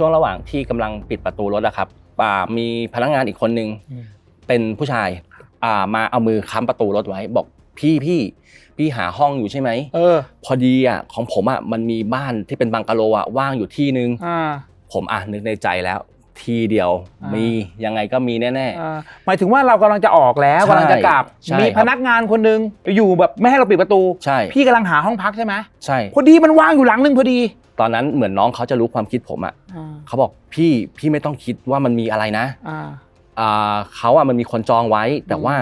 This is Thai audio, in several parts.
ช่วงระหว่างที่กำลังปิดประตูรถอะครับอ่ามีพนักงานอีกคนนึงอืมเป็นผู้ชายอ่ามาเอามือค้ำประตูรถไว้ บอกพี่พี่พี่หาห้องอยู่ใช่ไหมเออ พอดีอะของผมอะมันมีบ้านที่เป็นบังกะโลอะว่างอยู่ที่นึงอ่าผมอะนึกในใจแล้ว ทีเดียวอ่ามี มียังไงก็มีแน่ อ่าหมายถึงว่าเรากำลังจะออกแล้วใช่กำลังจะกลับ ใช่มีครับ พนักงานคนหนึงอยู่แบบไม่ให้เราปิดประตู ๆ ใช่พี่กำลังหาห้องพักใช่ไหมใช่ พอดีมันว่างอยู่หลังนึงพอดีตอนนั้นเหมือนน้องเขาจะรู้ความคิดผมอะอ่าเขาบอกพี่พี่ไม่ต้องคิดว่ามันมีอะไรนะอ่า อ่าเขาอะมันมีคนจองไว้ แต่อืมว่า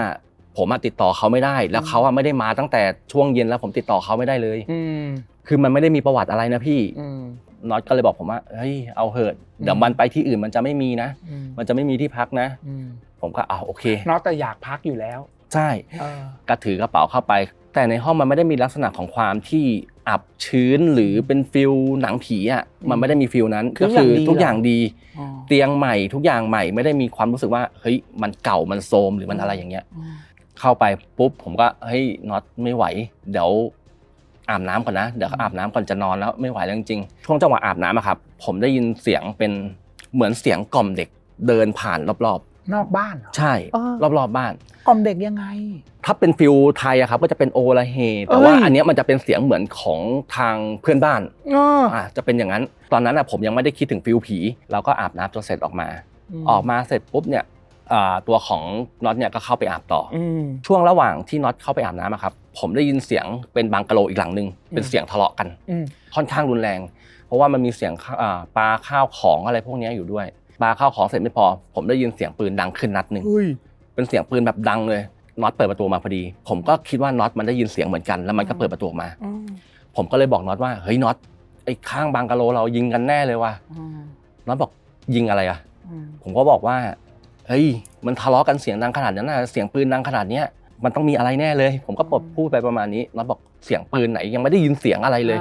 ผมอะติดต่อเขาไม่ได้ แล้วอืม เขาอะไม่ได้มาตั้งแต่ช่วงเย็นแล้วผมติดต่อเขาไม่ได้เลย อืมคือมันไม่ได้มีประวัติอะไรนะพี่ อืม น็อตก็เลยบอกผมว่าเฮ้ยเอาเหอะเดี๋ยวมันไปที่อื่นมันจะไม่มีนะอืมมันจะไม่มีที่พักนะอืมผมก็เอาโอเคน็อตแต่อยากพักอยู่แล้ว ใช่เออก็ถือกระเป๋าเข้าไป แต่ในห้องมันไม่ได้มีลักษณะของความที่อับชื้นหรือเป็นฟิลหนังผีอะมันไม่ได้มีฟิลนั้นคือก็คือทุทุกกออย่าย่างงดีดีอ๋อเตียงใหม่ทุกอย่างใหม่ไม่ได้มีความรู้สึกว่าเฮ้ยมันเก่ามันโทรมหรือมันอะไรอย่างเงี้ยอืมเข้าไปปุ๊บผมก็เฮ้ยน็อตไม่ไหว เดี๋ยว อาบน้ำก่อนนะเดี๋ยวอาบน้ำก่อนจะนอนแล้วไม่ไหวแล้วจริงๆช่วงจังหวะอาบน้ำอะครับ ผมได้ยินเสียงเป็นเหมือนเสียงกล่อมเด็กเดินผ่านรอบนอกบ้านเหรอ ๆ ใช่ เออ รอบๆบ้าน กล่อมเด็กยังไง ถ้าเป็นฟิลไทยอะครับก็จะเป็นโอละเฮแต่ว่าเอ้ย อันเนี้ยมันจะเป็นเสียงเหมือนของทางเพื่อนบ้านเอออะจะเป็นอย่างนั้น ตอนนั้นอะผมยังไม่ได้คิดถึงฟิลผี เราก็อาบน้ำจนเสร็จออกมา ออกมาเสร็จปุ๊บเนี่ย อ่าตัวของน็อตเนี่ยก็เข้าไปอาบต่อออืม ช่วงระหว่างที่น็อตเข้าไปอาบน้ำอะครับ ผมได้ยินเสียงเป็นบังกะโลอีกหลังหนึ่งเป็นอืมเสียงทะเลาะกัน อืม ค่อนข้างรุนแรง เพราะว่ามันมีเสียงข้าอ่าปลาข้าวของอะไรพวกเนี้ยอยู่ด้วยปลาข้าวของเสร็จไม่พอ ผมได้ยินเสียงปืนดังขึ้นนัดหนึ่ง เฮ้ย เป็นเสียงปืนแบบดังเลยน็อตเปิดประตูมาพอดี ผมก็คิดว่าน็อตมันได้ยินเสียงเหมือนกันแล้วมันก็เปิดประตูออกมา อืมผมก็เลยบอกน็อตว่าเฮ้ยน็อตไอ้ข้างบังกะโลเรายิงกันแน่เลยว่ะอืมน็อตบอกยิงอะไรอะอืมผมก็บอกว่า เฮ้ยมันทะเลาะกันเสียงดังขนาดนั้นนะเสียงปืนดังขนาดเนี้ยมันต้องมีอะไรแน่เลย ผมก็ปลดพูดไปประมาณนี้น็อตบอกเสียงปืนไหนยังไม่ได้ยินเสียงอะไรเลย